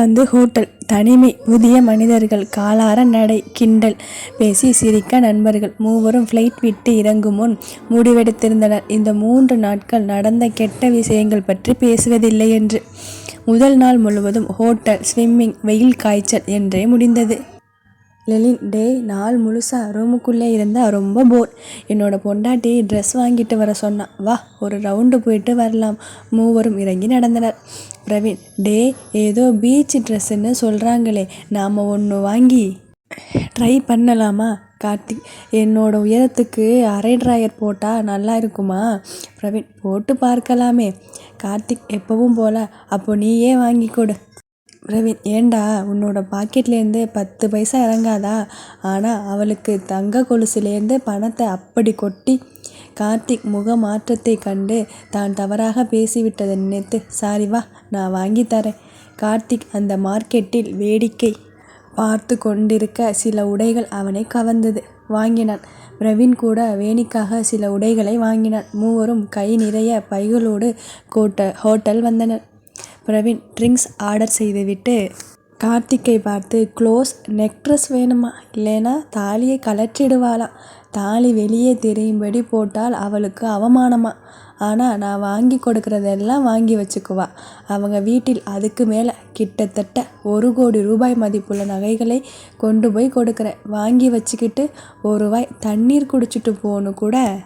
England hotel தனிமை புதிய மனிதர்கள் காலார நடை கிண்டல் பேசி சிரிக்க நண்பர்கள் மூவரும் ஃப்ளைட் விட்டு இறங்கும் முன் முடிவெடுத்திருந்தனர். இந்த மூன்று நாட்கள் நடந்த கெட்ட விஷயங்கள் பற்றி பேசுவதில்லை என்று. முதல் நாள் முழுவதும் ஹோட்டல் ஸ்விம்மிங் வெயில் காய்ச்சல் என்றே முடிந்தது. லெலின் டே நாள் முழுசாக ரூமுக்குள்ளே இருந்தால் ரொம்ப போர் என்னோட பொண்டாட்டி ட்ரெஸ் வாங்கிட்டு வர சொன்னா வா ஒரு ரவுண்டு போயிட்டு வரலாம். மூவரும் இறங்கி நடந்தனர். பிரவீன் டே ஏதோ பீச் ட்ரெஸ்ஸுன்னு சொல்கிறாங்களே நாம் ஒன்று வாங்கி. ட்ரை பண்ணலாமா கார்த்திக்? என்னோட உயரத்துக்கு அரை ட்ராயர் போட்டால் நல்லா இருக்குமா? பிரவீன் போட்டு பார்க்கலாமே. கார்த்திக் எப்பவும் போல அப்போ நீயே வாங்கி கொடு. பிரவீன் ஏண்டா உன்னோட பாக்கெட்லேருந்து பத்து பைசா இறங்காதா? ஆனால் அவளுக்கு தங்க கொலுசுலேருந்து பணத்தை அப்படி கொட்டி கார்த்திக் முக மாற்றத்தை கண்டு தான் தவறாக பேசிவிட்டதை நினைத்து சாரி வா நான் வாங்கி தரேன். கார்த்திக் அந்த மார்க்கெட்டில் வேடிக்கை பார்த்து கொண்டிருக்க சில உடைகள் அவனை கவர்ந்தது. வாங்கினான். பிரவீன் கூட வேணிக்காக சில உடைகளை வாங்கினான். மூவரும் கை நிறைய பைகளோடு கோட்ட ஹோட்டல் வந்தனர். பிரவீன் ட்ரிங்க்ஸ் ஆர்டர் செய்துவிட்டு கார்த்திக்கை பார்த்து க்ளோஸ் நெக்ரஸ் வேணுமா? இல்லைனா தாலியை கலற்றிடுவாளாம் தாலி வெளியே தெரியும்படி போட்டால் அவளுக்கு அவமானமா? ஆனால் நான் வாங்கி கொடுக்குறதெல்லாம் வாங்கி வச்சுக்குவா. அவங்க வீட்டில் அதுக்கு மேலே கிட்டத்தட்ட ஒரு கோடி ரூபாய் மதிப்புள்ள நகைகளை கொண்டு போய் கொடுக்குறேன். வாங்கி வச்சுக்கிட்டு ஒரு வாய் தண்ணீர் குடிச்சிட்டு போன்னு கூட.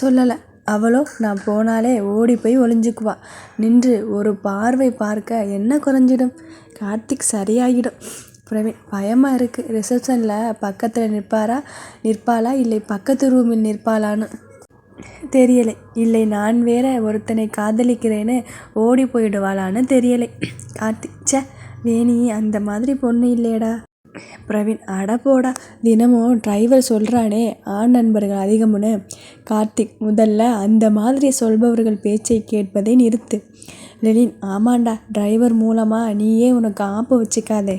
சொல்லலை. அவளோ நான் போனாலே ஓடி போய் ஒளிஞ்சுக்குவா. நின்று ஒரு பார்வை பார்க்க என்ன குறைஞ்சிடும்? கார்த்திக் சரியாகிடும். பிரவீன் பயமாக இருக்குது ரிசப்ஷனில் பக்கத்தில் நிற்பாரா? நிற்பாளா? இல்லை பக்கத்து ரூமில் நிற்பாளான்னு? தெரியலை. இல்லை நான் வேற ஒருத்தனை காதலிக்கிறேன்னு ஓடி போயிடுவாளான்னு தெரியலை. கார்த்திக் சே வேணி அந்த மாதிரி பொண்ணு இல்லையடா. பிரவீன் அட போடா தினமும் டிரைவர் சொல்கிறானே ஆண் நண்பர்கள் அதிகம்னு. கார்த்திக் முதல்ல அந்த மாதிரி சொல்பவர்கள் பேச்சை கேட்பதை நிறுத்து. லெலின் ஆமாண்டா டிரைவர் மூலமாக நீயே உனக்கு ஆப்பு வச்சுக்காதே.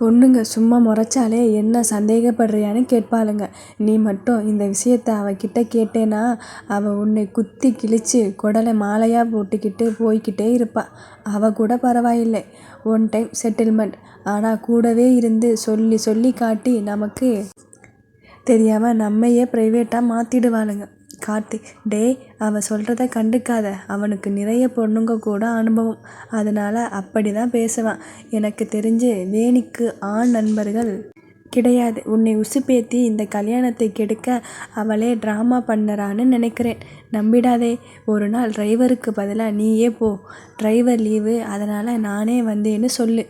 பொண்ணுங்க சும்மா முறைச்சாலே என்ன சந்தேகப்படுறியான்னு கேட்பாளுங்க. நீ மட்டும் இந்த விஷயத்த அவகிட்ட கேட்டேன்னா அவள் உன்னை குத்தி கிழிச்சு குடலை மாலையாக போட்டுக்கிட்டு போய்கிட்டே இருப்பா. அவள் கூட பரவாயில்லை. One time settlement. ஆனால் கூடவே இருந்து சொல்லி சொல்லி காட்டி நமக்கு தெரியாமல் நம்மையே ப்ரைவேட்டாக மாற்றிடுவாளுங்க கார்த்திக் டேய் அவன் சொல்கிறத கண்டுக்காத. அவனுக்கு நிறைய பொண்ணுங்க கூட அனுபவம். அதனால் அப்படி தான் பேசுவான். எனக்கு தெரிஞ்சு வேணிக்கு ஆண் நண்பர்கள் கிடையாது. உன்னை உசுப்பேத்தி இந்த கல்யாணத்தை கெடுக்க அவளே ட்ராமா பண்ணறான்னு நினைக்கிறேன். நம்பிடாதே. ஒரு நாள் டிரைவருக்கு பதிலாக நீயே போ. டிரைவர் லீவு அதனால் நானே வந்தேன்னு சொல்லு.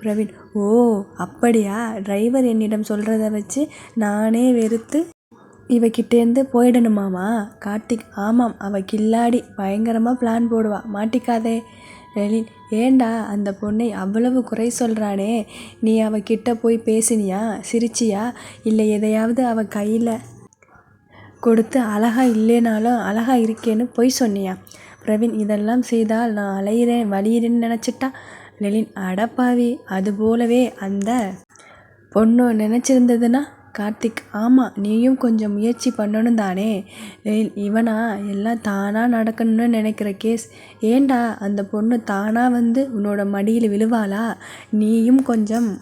பிரவீன் ஓ அப்படியா? டிரைவர் என்னிடம் சொல்கிறத வச்சு நானே வெறுத்து இவகிட்டேருந்து போயிடணுமாமா கார்த்திக் ஆமாம். அவ கில்லாடி பயங்கரமாக பிளான் போடுவா. மாட்டிக்காதே லெலின் ஏண்டா அந்த பொண்ணை அவ்வளவு குறை சொல்கிறானே நீ அவகிட்ட போய் பேசினியா? சிரிச்சியா? இல்லை எதையாவது அவ கையில் கொடுத்து அழகா இல்லைனாலும் அழகா இருக்கேன்னு பொய் சொன்னியா? பிரவீன் இதெல்லாம் செய்தால் நான் அலையிறேன் வலியிறேன்னு நினச்சிட்டா? லெலின் அடப்பாவி. அது போலவே அந்த பொண்ணு நினச்சிருந்ததுன்னா கார்த்திக் ஆமாம் நீயும் கொஞ்சம் முயற்சி பண்ணணும் தானே? இவனா எல்லாம் தானாக நடக்கணும்னு நினைக்கிற கேஸ் ஏண்டா அந்த பொண்ணு தானாக வந்து உன்னோட மடியில் விழுவாளா? நீயும் கொஞ்சம்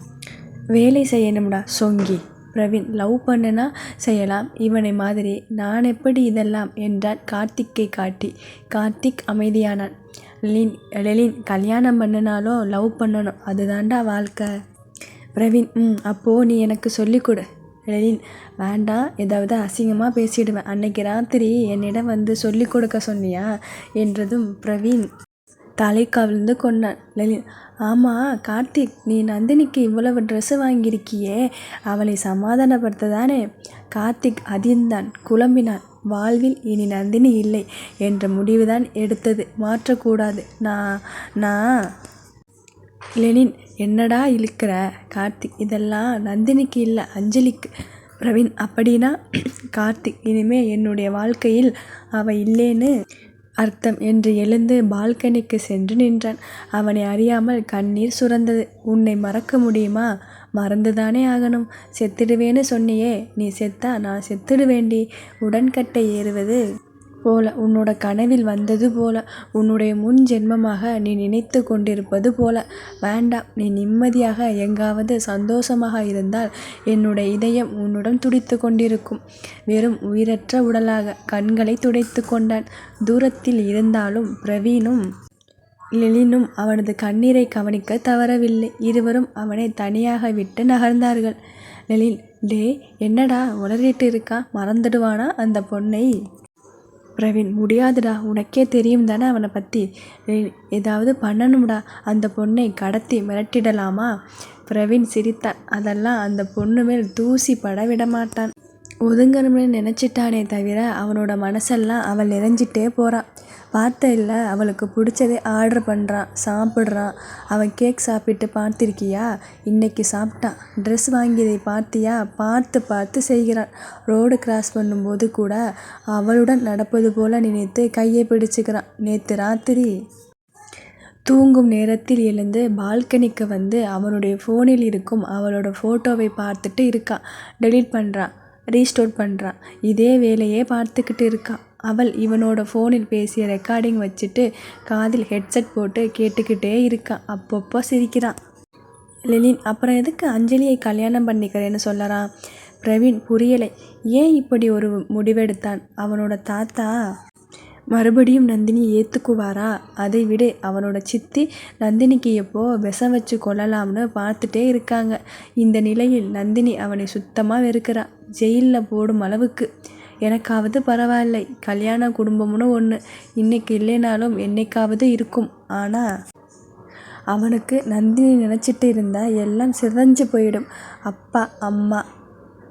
வேலை செய்யணும்டா சொங்கி. பிரவீன் லவ் பண்ணுனா செய்யலாம். இவனை மாதிரி நான் எப்படி இதெல்லாம்? என்றான் கார்த்திக்கை காட்டி. கார்த்திக் அமைதியானான். லெலின் லெலின் கல்யாணம் பண்ணினாலும் லவ் பண்ணணும். அதுதான்டா வாழ்க்கை. பிரவீன் ம் அப்போது நீ எனக்கு சொல்லிக் கொடு. லெலின் வேண்டாம் ஏதாவது அசிங்கமாக பேசிடுவேன். அன்னைக்கு ராத்திரி என்னிடம் வந்து சொல்லி கொடுக்க சொன்னியா? என்றதும் பிரவீன் தலை கவிழ்ந்து கொண்டான். லலின் ஆமாம் கார்த்திக் நீ நந்தினிக்கு இவ்வளவு ட்ரெஸ்ஸு வாங்கியிருக்கியே. அவளை சமாதானப்படுத்த தானே கார்த்திக் அதிர்ந்தான் குழம்பினான். வாழ்வில் இனி நந்தினி இல்லை என்ற முடிவுதான் எடுத்தது. மாற்றக்கூடாது. நான் நான் லெனின் என்னடா இழுக்கிற? கார்த்திக் இதெல்லாம் நந்தினிக்கு இல்லை அஞ்சலிக்கு. பிரவீன் அப்படின்னா கார்த்திக் இனிமே என்னுடைய வாழ்க்கையில் அவள் இல்லேன்னு அர்த்தம் என்று எழுந்து பால்கனிக்கு சென்று நின்றான். அவனை அறியாமல் கண்ணீர் சுரந்தது. உன்னை மறக்க முடியுமா? மறந்துதானே ஆகணும். செத்துடுவேன்னு சொன்னியே. நீ செத்தா நான் செத்துடுவேண்டி. உடன்கட்டை ஏறுவது போல உன்னோட கனவில் வந்தது போல உன்னுடைய முன் ஜென்மமாக நீ நினைத்து கொண்டிருப்பது போல. வேண்டாம் நீ நிம்மதியாக எங்காவது சந்தோஷமாக இருந்தால் என்னுடைய இதயம் உன்னுடன் துடித்து கொண்டிருக்கும். வெறும் உயிரற்ற உடலாக கண்களை துடைத்து கொண்டான். தூரத்தில் இருந்தாலும் பிரவீனும் லெலினும் அவனது கண்ணீரை கவனிக்க தவறவில்லை. இருவரும் அவனை தனியாக விட்டு நகர்ந்தார்கள். லெலின் டே என்னடா உளறிட்டு இருக்கா? மறந்துடுவானா அந்த பொண்ணை? பிரவீன் முடியாதுடா உனக்கே தெரியும் தானே அவனை பற்றி ஏதாவது பண்ணணும்டா அந்த பொண்ணை கடத்தி மிரட்டிடலாமா? பிரவீன் சிரித்தான் அதெல்லாம் அந்த பொண்ணு மேல் தூசி பட விடமாட்டான் ஒதுங்கணும்னு நினச்சிட்டானே தவிர அவனோட மனசெல்லாம் அவள் நிறைஞ்சிட்டே போகிறான் பார்த்த இல்லை அவளுக்கு பிடிச்சதே ஆர்டர் பண்ணுறான் சாப்பிட்றான். அவன் கேக் சாப்பிட்டு பார்த்திருக்கியா? இன்னைக்கு சாப்பிட்டான். ட்ரெஸ் வாங்கியதை பார்த்தியா? பார்த்து பார்த்து செய்கிறான். ரோடு கிராஸ் பண்ணும்போது கூட அவளுடன் நடப்பது போல நினைத்து கையை பிடிச்சிக்கிறான். நேற்று ராத்திரி தூங்கும் நேரத்தில் எழுந்து பால்கனிக்கு வந்து அவனுடைய ஃபோனில் இருக்கும் அவளோட ஃபோட்டோவை பார்த்துட்டு இருக்கான் டெலீட் பண்ணுறான் ரீஸ்டோர் பண்ணுறான் இதே வேலையே பார்த்துக்கிட்டு இருக்கான் அவள் இவனோட ஃபோனில் பேசிய ரெக்கார்டிங் வச்சுட்டு காதில் ஹெட்செட் போட்டு கேட்டுக்கிட்டே இருக்கான் அப்பப்போ சிரிக்கிறான் லெலின் அப்புறம் எதுக்கு அஞ்சலியை கல்யாணம் பண்ணிக்கிறேன்னு சொல்லறான் பிரவீன் புரியலை. ஏன் இப்படி ஒரு முடிவெடுத்தான்? அவனோட தாத்தா மறுபடியும் நந்தினி ஏற்றுக்குவாரா அதை விட. அவனோட சித்தி நந்தினிக்கு எப்போ விஷம் வச்சு கொள்ளலாம்னு பார்த்துட்டே இருக்காங்க. இந்த நிலையில் நந்தினி அவனை சுத்தமாக வெறுக்கிறான் ஜெயிலில் போடும் அளவுக்கு. எனக்காவது பரவாயில்லை. கல்யாண குடும்பம்னு ஒன்று இன்னைக்கு இல்லைனாலும் என்னைக்காவது இருக்கும். ஆனால் அவனுக்கு நந்தினி நினச்சிட்டு இருந்தால் எல்லாம் சிதஞ்சு போயிடும். அப்பா அம்மா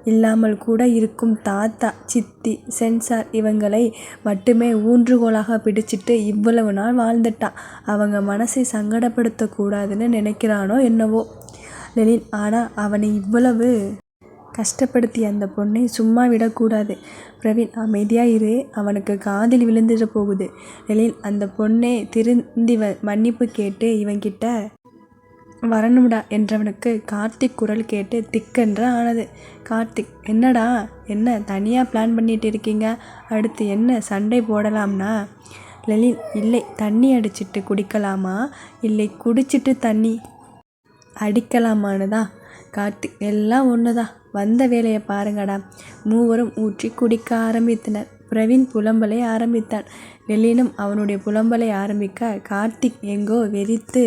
இல்லாமல் கூட இருக்கும் தாத்தா சித்தி சென்சார் இவங்களை மட்டுமே ஊன்றுகோலாக பிடிச்சிட்டு இவ்வளவு நாள் வாழ்ந்துட்டான் அவங்க மனசை சங்கடப்படுத்தக்கூடாதுன்னு நினைக்கிறானோ என்னவோ. லெனின் ஆனால் அவனை இவ்வளவு கஷ்டப்படுத்திய அந்த பொண்ணை சும்மா விடக்கூடாது. பிரவீன் அமைதியாக இரு. அவனுக்கு காதில் விழுந்துட போகுது. லெலின் அந்த பொண்ணே திருந்தி வ மன்னிப்பு கேட்டு இவன்கிட்ட வரணும்டா என்றவனுக்கு கார்த்திக் குரல் கேட்டு திக்கென்ற ஆனது. கார்த்திக் என்னடா? என்ன தனியாக பிளான் பண்ணிட்டு இருக்கீங்க? அடுத்து என்ன சண்டை போடலாம்னா? லலின் இல்லை. தண்ணி அடிச்சிட்டு குடிக்கலாமா? இல்லை குடிச்சிட்டு தண்ணி அடிக்கலாமான்னு தான். கார்த்திக் எல்லாம் ஒன்று தான் வந்த வேலையை பாருங்கடா. மூவரும் ஊற்றி குடிக்க ஆரம்பித்தனர். பிரவீன் புலம்பலை ஆரம்பித்தான். நெல்லினும் அவனுடைய புலம்பலை ஆரம்பிக்க கார்த்திக் எங்கோ வெறித்து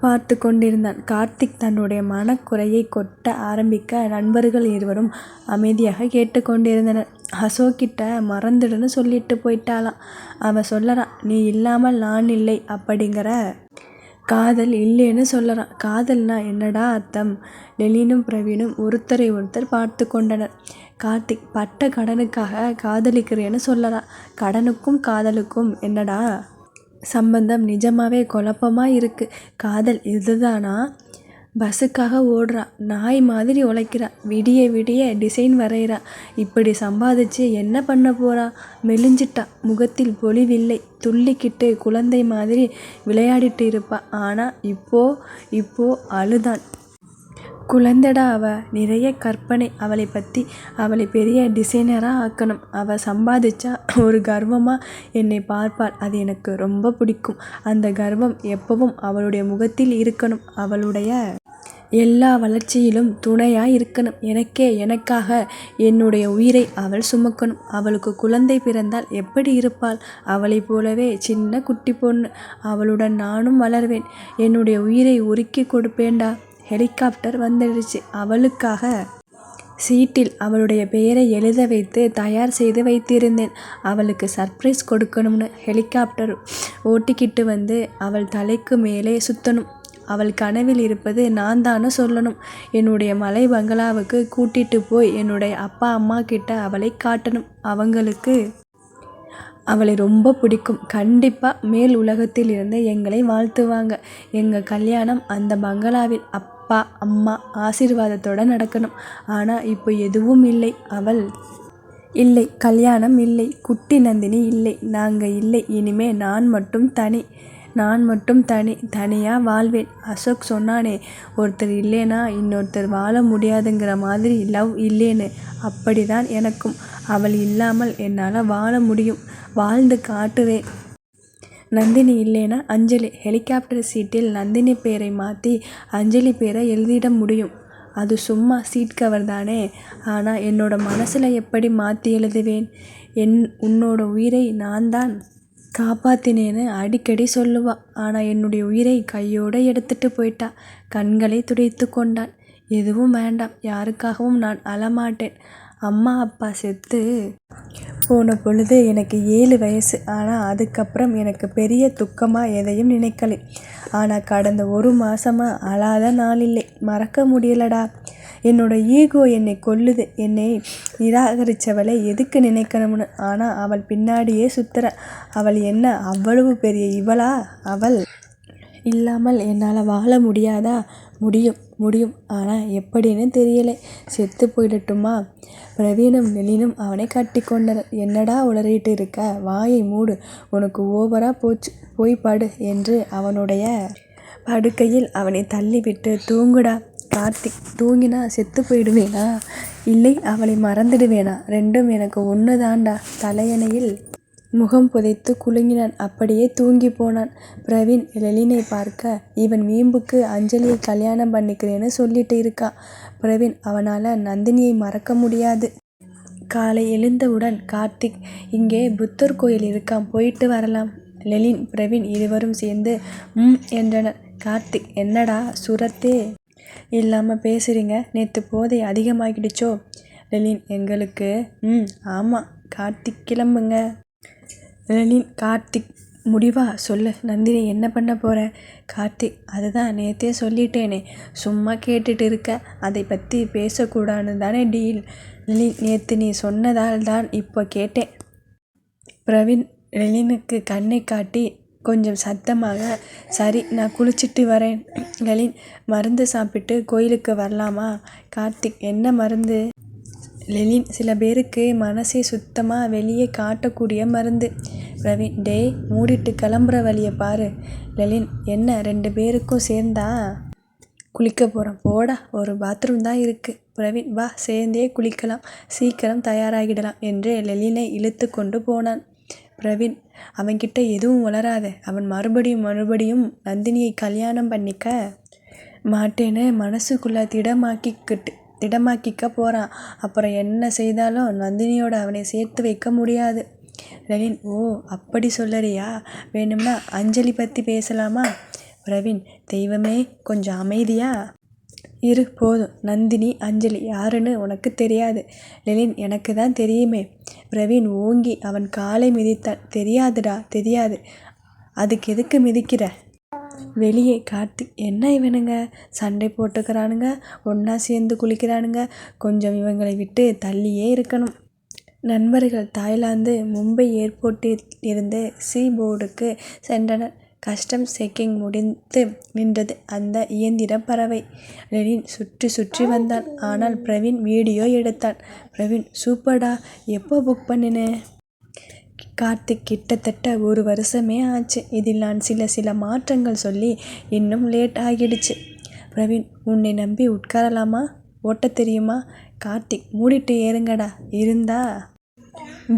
பார்த்து கொண்டிருந்தான். கார்த்திக் தன்னுடைய மனக்குறையை கொட்ட ஆரம்பிக்க நண்பர்கள் இருவரும் அமைதியாக கேட்டுக்கொண்டிருந்தனர் அசோக்கிட்ட மறந்துடுன்னு சொல்லிட்டு போயிட்டாளாம். அவன் சொல்லறான் நீ இல்லாமல் நான் இல்லை அப்படிங்கிற காதல் இல்லைன்னு சொல்லறான் காதல்னா என்னடா அர்த்தம்? லெலினும் பிரவீனும் ஒருத்தரை ஒருத்தர் பார்த்து கொண்டனர். கார்த்திக் பட்ட கடனுக்காக காதலிக்கிறேன்னு சொல்லறான் கடனுக்கும் காதலுக்கும் என்னடா சம்பந்தம்? நிஜமாவே குழப்பமாக இருக்குது காதல் இதுதானா? பஸ்ஸுக்காக ஓடுறா. நாய் மாதிரி உழைக்கிறா. விடிய விடிய டிசைன் வரைகிறா இப்படி சம்பாதிச்சு என்ன பண்ண போறா? மெலிஞ்சிட்டா. முகத்தில் பொலிவில்லை. துள்ளிக்கிட்டு குழந்தை மாதிரி விளையாடிட்டு இருப்பா. ஆனால் இப்போ இப்போ அழுதான். குழந்தடா அவ. நிறைய கற்பனை. அவளை பற்றி அவளை பெரிய டிசைனராக ஆக்கணும். அவள் சம்பாதிச்சா ஒரு கர்வமாக என்னை பார்ப்பாள். அது எனக்கு ரொம்ப பிடிக்கும். அந்த கர்வம் எப்பவும் அவளுடைய முகத்தில் இருக்கணும். அவளுடைய எல்லா வளர்ச்சியிலும் துணையாக இருக்கணும் எனக்கே எனக்காக என்னுடைய உயிரை அவள் சுமக்கணும். அவளுக்கு குழந்தை பிறந்தால் எப்படி இருப்பாள்? அவளைப் போலவே சின்ன குட்டி பொண்ணு. அவளுடன் நானும் வளர்வேன். என்னுடைய உயிரை உருக்கி கொடுப்பேன்டா. ஹெலிகாப்டர் வந்துடுச்சு. அவளுக்காக சீட்டில் அவளுடைய பெயரை எழுத வைத்து தயார் செய்து வைத்திருந்தேன். அவளுக்கு சர்ப்ரைஸ் கொடுக்கணும்னு ஹெலிகாப்டர் ஓட்டிக்கிட்டு வந்து அவள் தலைக்கு மேலே சுற்றணும் அவள் கனவில் இருப்பது நான் தானே சொல்லணும். என்னுடைய மலை பங்களாவுக்கு கூட்டிட்டு போய் என்னுடைய அப்பா அம்மா கிட்ட அவளை காட்டணும். அவங்களுக்கு அவளை ரொம்ப பிடிக்கும். கண்டிப்பாக மேல் உலகத்தில் இருந்து எங்களை வாழ்த்துவாங்க. எங்கள் கல்யாணம் அந்த பங்களாவில் அப்பா அம்மா ஆசீர்வாதத்தோடு நடக்கணும். ஆனால் இப்போ எதுவும் இல்லை. அவள் இல்லை. கல்யாணம் இல்லை. குட்டி நந்தினி இல்லை. நாங்கள் இல்லை. இனிமே நான் மட்டும் தனி. நான் மட்டும் தனி தனியாக வாழ்வேன். அசோக் சொன்னானே ஒருத்தர் இல்லைனா இன்னொருத்தர் வாழ முடியாதுங்கிற மாதிரி லவ் இல்லைன்னு. அப்படி தான் எனக்கும். அவள் இல்லாமல் என்னால் வாழ முடியும். வாழ்ந்து காட்டுவேன். நந்தினி இல்லைனா அஞ்சலி. ஹெலிகாப்டர் சீட்டில் நந்தினி பேரை மாற்றி அஞ்சலி பேரை எழுதிட முடியும். அது சும்மா சீட் கவர் தானே. ஆனால் என்னோட மனசில் எப்படி மாற்றி எழுதுவேன்? என் உன்னோட உயிரை நான் தான் காப்பாத்தினேன்னு அடிக்கடி சொல்லுவா. ஆனால் என்னுடைய உயிரை கையோடு எடுத்துட்டு போயிட்டா. கண்களை துடைத்து கொண்டான். எதுவும் வேண்டாம். யாருக்காகவும் நான் அழமாட்டேன். அம்மா அப்பா செத்து போன பொழுது எனக்கு ஏழு வயசு. ஆனால் அதுக்கப்புறம் எனக்கு பெரிய துக்கமாக எதையும் நினைக்கலை. ஆனால் கடந்த ஒரு மாதமாக அழாத நாள் இல்லை. மறக்க முடியலடா. என்னோட ஈகோ என்னை கொல்லுது. என்னை நிராகரித்தவளை எதுக்கு நினைக்கணும்னு? ஆனால் அவள் பின்னாடியே சுத்துற. அவள் என்ன அவ்வளவு பெரிய இவளா? அவள் இல்லாமல் என்னால் வாழ முடியாதா? முடியும் முடியும். ஆனால் எப்படின்னு தெரியலை. செத்து போயிடட்டுமா? பிரவீனும் நெலினும் அவனை கட்டி கொண்டனர். என்னடா உளறிட்டு இருக்க? வாயை மூடு. உனக்கு ஓவராக போச்சு. போய் படு என்று அவனுடைய படுக்கையில் அவனை தள்ளிவிட்டு தூங்குடா. கார்த்திக் தூங்கினா செத்து போயிடுவேனா? இல்லை அவளை மறந்துடுவேனா? ரெண்டும் எனக்கு ஒன்றுதாண்டா தலையணையில் முகம் புதைத்து குலுங்கினான். அப்படியே தூங்கி போனான். பிரவீன் லெலினை பார்க்க இவன் வீம்புக்கு அஞ்சலியை கல்யாணம் பண்ணிக்கிறேன்னு சொல்லிட்டு இருக்கான் பிரவீன் அவனால் நந்தினியை மறக்க முடியாது. காலை எழுந்தவுடன் கார்த்திக் இங்கே புத்தர் கோயில் இருக்கான் போயிட்டு வரலாம். லெலின் பிரவீன் இருவரும் சேர்ந்து ம் என்றனர். கார்த்திக் என்னடா சுரத்தே? இல்லாமல் பேசுகிறீங்க நேற்று போதை அதிகமாகிடுச்சோ? லெலின் எங்களுக்கு ம் ஆமாம் கார்த்திக் கிளம்புங்க. லெலின் கார்த்திக் முடிவா? சொல்லு. நந்தினி என்ன பண்ண போகிற கார்த்திக் அதுதான் நேற்றே சொல்லிட்டேனே. சும்மா கேட்டுட்டு இருக்க. அதை பற்றி பேசக்கூடாதுன்னு தானே டீல். லெலின் நேற்று நீ சொன்னதால் தான் இப்போ கேட்டேன். பிரவீன் லெலினுக்கு கண்ணை காட்டி கொஞ்சம் சத்தமாக சரி நான் குளிச்சுட்டு வரேன். லெனின் மருந்து சாப்பிட்டு கோயிலுக்கு வரலாமா? கார்த்திக் என்ன மருந்து? லெனின் சில பேருக்கு மனசை சுத்தமாக வெளியே காட்டக்கூடிய மருந்து. பிரவீன் டேய் மூடிட்டு கிளம்புற வழியை பாரு. லெலின் என்ன ரெண்டு பேருக்கும் சேர்ந்தா? குளிக்க போகிறோம் போடா ஒரு பாத்ரூம் தான் இருக்குது பிரவீன் வா சேர்ந்தே குளிக்கலாம். சீக்கிரம் தயாராகிடலாம் என்று லெலினை இழுத்து கொண்டு போனான். பிரவீன் அவன்கிட்ட எதுவும் வளராத அவன் மறுபடியும் மறுபடியும் நந்தினியை கல்யாணம் பண்ணிக்க மாட்டேன்னு மனசுக்குள்ளே திடமாக்கிக்கிட்டு திடமாக்கிக்க போகிறான் அப்புறம் என்ன செய்தாலும் நந்தினியோட அவனை சேர்த்து வைக்க முடியாது. ரவீன் ஓ அப்படி சொல்லறியா? வேணும்னா அஞ்சலி பற்றி பேசலாமா? பிரவீன் தெய்வமே கொஞ்சம் அமைதியா? இரு போதும். நந்தினி அஞ்சலி யாருன்னு உனக்கு தெரியாது. லெலின் எனக்கு தான் தெரியுமே. பிரவீன் ஓங்கி அவன் காலை மிதித்தான். தெரியாதுடா தெரியாது. அதுக்கு எதுக்கு மிதிக்கிற? வெளியே கார்த்திக் என்ன இவனுங்க? சண்டை போட்டுக்கிறானுங்க ஒன்றா சேர்ந்து குளிக்கிறானுங்க. கொஞ்சம் இவங்களை விட்டு தள்ளியே இருக்கணும். நண்பர்கள் தாய்லாந்து மும்பை ஏர்போர்ட்டில் இருந்து சீ போர்டுக்கு சென்றனர். கஸ்டம் செக்கிங் முடிந்து நின்றது அந்த இயந்திர பறவை. லெனின் சுற்றி சுற்றி வந்தான். ஆனால் பிரவீன் வீடியோ எடுத்தான். பிரவீன் சூப்பர்டா எப்போ புக் பண்ணினேன் கார்த்திக் கிட்டத்தட்ட ஒரு வருஷமே ஆச்சு. இதில் நான் சில சில மாற்றங்கள் சொல்லி இன்னும் லேட் ஆகிடுச்சு. பிரவீன் உன்னை நம்பி உட்காரலாமா? ஓட்ட தெரியுமா? கார்த்திக் மூடிட்டு ஏறுங்கடா. இருந்தா?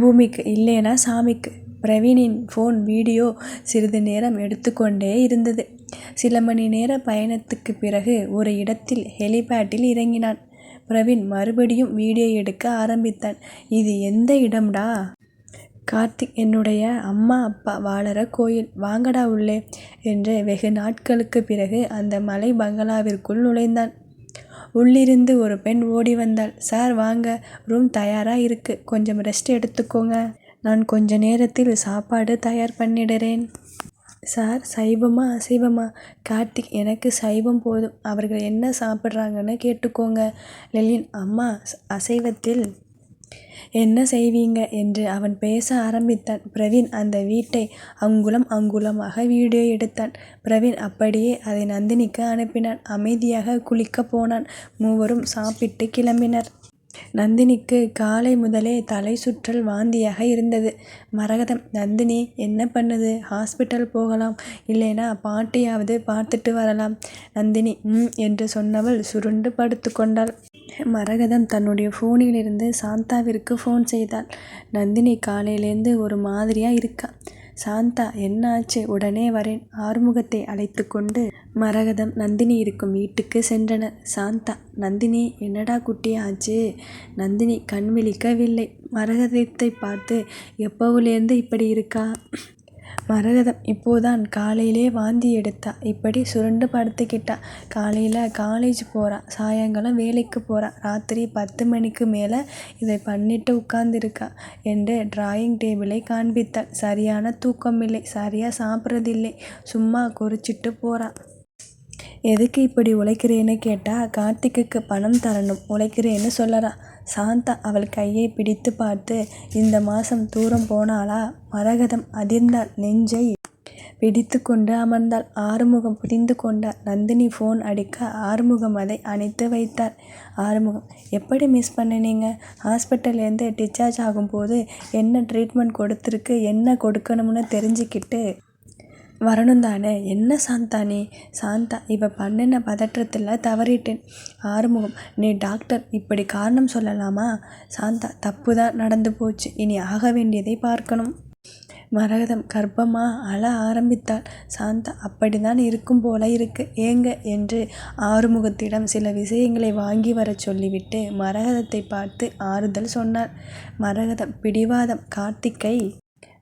பூமிக்கு இல்லைனா சாமிக்கு. பிரவீனின் ஃபோன் வீடியோ சிறிது நேரம் எடுத்துக்கொண்டே இருந்தது. சில மணி நேர பயணத்துக்கு பிறகு ஒரு இடத்தில் ஹெலிபேட்டில் இறங்கினான். பிரவீன் மறுபடியும் வீடியோ எடுக்க ஆரம்பித்தான். இது எந்த இடம்டா? கார்த்திக் என்னுடைய அம்மா அப்பா வாழற கோயில். வாங்கடா உள்ளே என்று வெகு நாட்களுக்கு பிறகு அந்த மலை பங்களாவிற்குள் நுழைந்தான். உள்ளிருந்து ஒரு பெண் ஓடி வந்தாள். சார் வாங்க. ரூம் தயாராக இருக்கு. கொஞ்சம் ரெஸ்ட் எடுத்துக்கோங்க. நான் கொஞ்ச நேரத்தில் சாப்பாடு தயார் பண்ணிடுறேன். சார் சைவமா அசைவமா? கார்த்திக் எனக்கு சைவம் போதும். அவர்கள் என்ன சாப்பிட்றாங்கன்னு கேட்டுக்கோங்க. லெலின் அம்மா அசைவத்தில் என்ன செய்வீங்க? என்று அவன் பேச ஆரம்பித்தான். பிரவீன் அந்த வீட்டை அங்குலம் அங்குலமாக வீடியோ எடுத்தான். பிரவீன் அப்படியே அதை நந்தினிக்கு அனுப்பினான். அமைதியாக குளிக்கப் போனான். மூவரும் சாப்பிட்டு கிளம்பினர். நந்தினிக்கு காலை முதலே தலை சுற்றல் வாந்தியாக இருந்தது. மரகதம் நந்தினி என்ன பண்ணுது? ஹாஸ்பிட்டல் போகலாம். இல்லைனா பாட்டியாவது பார்த்துட்டு வரலாம். நந்தினி ம் என்று சொன்னவள் சுருண்டு படுத்து கொண்டாள். மரகதம் தன்னுடைய போனிலிருந்து சாந்தாவிற்கு போன் செய்தாள். நந்தினி காலையிலேந்து ஒரு மாதிரியா இருக்கா. சாந்தா என்ன ஆச்சு? உடனே வரேன். ஆறுமுகத்தை அழைத்துக்கொண்டு மரகதம் நந்தினி இருக்கும் வீட்டுக்கு சென்றனர். சாந்தா நந்தினி என்னடா குட்டி ஆச்சு? நந்தினி கண் விழிக்கவில்லை. மரகதத்தை பார்த்து எப்போவுலேருந்து இப்படி இருக்கா? மரகதம் இப்போதான் காலையிலே வாந்தி எடுத்தா. இப்படி சுருண்டு படுத்துக்கிட்டா. காலையில் காலேஜ் போகிறா சாயங்காலம் வேலைக்கு போகிறா ராத்திரி பத்து மணிக்கு மேலே இதை பண்ணிட்டு உட்கார்ந்திருக்கா என்று டிராயிங் டேபிளை காண்பித்தாள். சரியான தூக்கமில்லை. சரியாக சாப்பிட்றதில்லை சும்மா குறிச்சிட்டு போகிறா எதுக்கு இப்படி உழைக்கிறேன்னு கேட்டால் கார்த்திக்குக்கு பணம் தரணும் உழைக்கிறேன்னு சொல்லறா. சாந்தா அவள் கையை பிடித்து பார்த்து இந்த மாசம் தூரம் போனாளா? மரகதம் அதிர்ந்தாள். நெஞ்சை பிடித்துக்கொண்டு அமர்ந்தாள். ஆறுமுகம் புரிந்து கொண்டார். நந்தினி போன் அடிக்க ஆறுமுகம் அதை அணைத்து வைத்தார். ஆறுமுகம் எப்படி மிஸ் பண்ணுனீங்க? ஹாஸ்பிட்டல்லேந்து டிஸ்சார்ஜ் ஆகும்போது என்ன ட்ரீட்மெண்ட் கொடுத்திருக்கு என்ன கொடுக்கணும்னு தெரிஞ்சுக்கிட்டு வரணும் தானே என்ன சாந்தா நீ? சாந்தா இவ பண்ணுன பதற்றத்தில் தவறிட்டேன். ஆறுமுகம் நீ டாக்டர். இப்படி காரணம் சொல்லலாமா? சாந்தா தப்பு தான் நடந்து போச்சு. இனி ஆக வேண்டியதை பார்க்கணும். மரகதம் கர்ப்பமாக அழ ஆரம்பித்தாள். சாந்தா அப்படிதான் இருக்கும் போல இருக்கு. ஏங்க என்று ஆறுமுகத்திடம் சில விஷயங்களை வாங்கி வரச் சொல்லிவிட்டு மரகதத்தை பார்த்து ஆறுதல் சொன்னார். மரகதம் பிடிவாதம் கார்த்திக்கை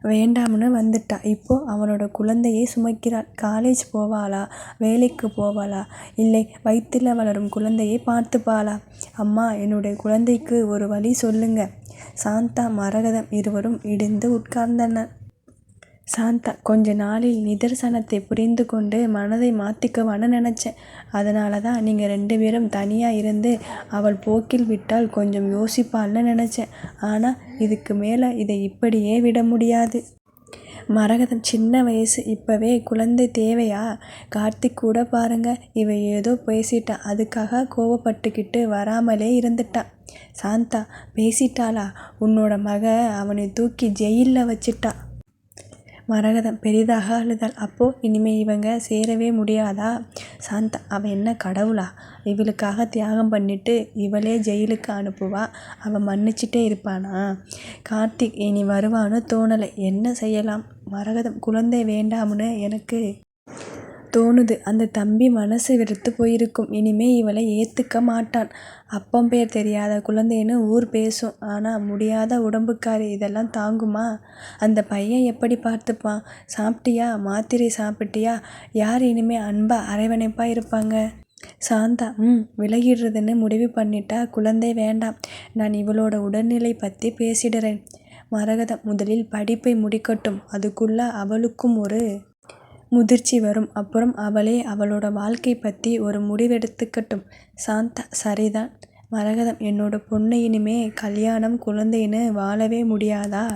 வேண்டாம்னு வந்துட்டா. இப்போது அவனோட குழந்தையை சுமக்கிறாள். காலேஜ் போவாளா? வேலைக்கு போவாளா? இல்லை வயிற்றில் வளரும் குழந்தையை பார்த்துப்பாளா? அம்மா என்னுடைய குழந்தைக்கு ஒரு வழி சொல்லுங்க. சாந்தா மரகதம் இருவரும் இடிந்து உட்கார்ந்தனர். சாந்தா கொஞ்ச நாளில் நிதர்சனத்தை புரிந்து கொண்டு மனதை மாற்றிக்குவான்னு நினச்சேன் அதனால தான் நீங்கள் ரெண்டு பேரும் தனியாக இருந்து அவள் போக்கில் விட்டால் கொஞ்சம் யோசிப்பாள்னு நினச்சேன் ஆனால் இதுக்கு மேலே இதை இப்படியே விட முடியாது. மரகதம் சின்ன வயசு. இப்போவே குழந்தை தேவையா? கார்த்திக் கூட பாருங்க. இவ ஏதோ பேசிட்டா. அதுக்காக கோவப்பட்டுக்கிட்டு வராமலே இருந்துட்டா. சாந்தா பேசிட்டாளா? உன்னோட மக அவனை தூக்கி ஜெயில்ல வச்சிட்டா. மரகதம் பெரிதாக அழுதாள். அப்போ இனிமே இவங்க சேரவே முடியாதா? சாந்தா அவ என்ன கடவுளா? இவளுக்காக தியாகம் பண்ணிட்டு இவளே ஜெயிலுக்கு அனுப்புவா. அவள் மன்னிச்சிட்டே இருப்பானா? கார்த்திக் இனி வருவான்னு தோணலை. என்ன செய்யலாம்? மரகதம் குழந்தை வேண்டாம்னு எனக்கு தோணுது. அந்த தம்பி மனசு வெறுத்து போயிருக்கும். இனிமே இவளை ஏத்துக்க மாட்டான். அப்பன் பேர் தெரியாத குழந்தைன்னு ஊர் பேசும். ஆனா முடியாத உடம்புக்காரி இதெல்லாம் தாங்குமா? அந்த பையன் எப்படி பார்த்துப்பான்? சாப்பிட்டியா? மாத்திரை சாப்பிட்டியா? யார் இனிமே அன்பா அரவணைப்பா இருப்பாங்க? சாந்தா ம் விலகிடுறதுன்னு முடிவு பண்ணிட்டா குழந்தை வேண்டாம். நான் இவளோட உடல்நிலை பத்தி பேசிடுறேன். மரகதம் முதலில் படிப்பை முடிக்கட்டும். அதுக்குள்ள அவளுக்கும் ஒரு முதிர்ச்சி வரும். அப்புறம் அவளே அவளோட வாழ்க்கை பத்தி ஒரு முடிவெடுத்துக்கட்டும். சாந்தா சரிதான். மரகதம் என்னோட பொண்ணு இனிமே கல்யாணம் குழந்தைன்னு வாழவே முடியாதா?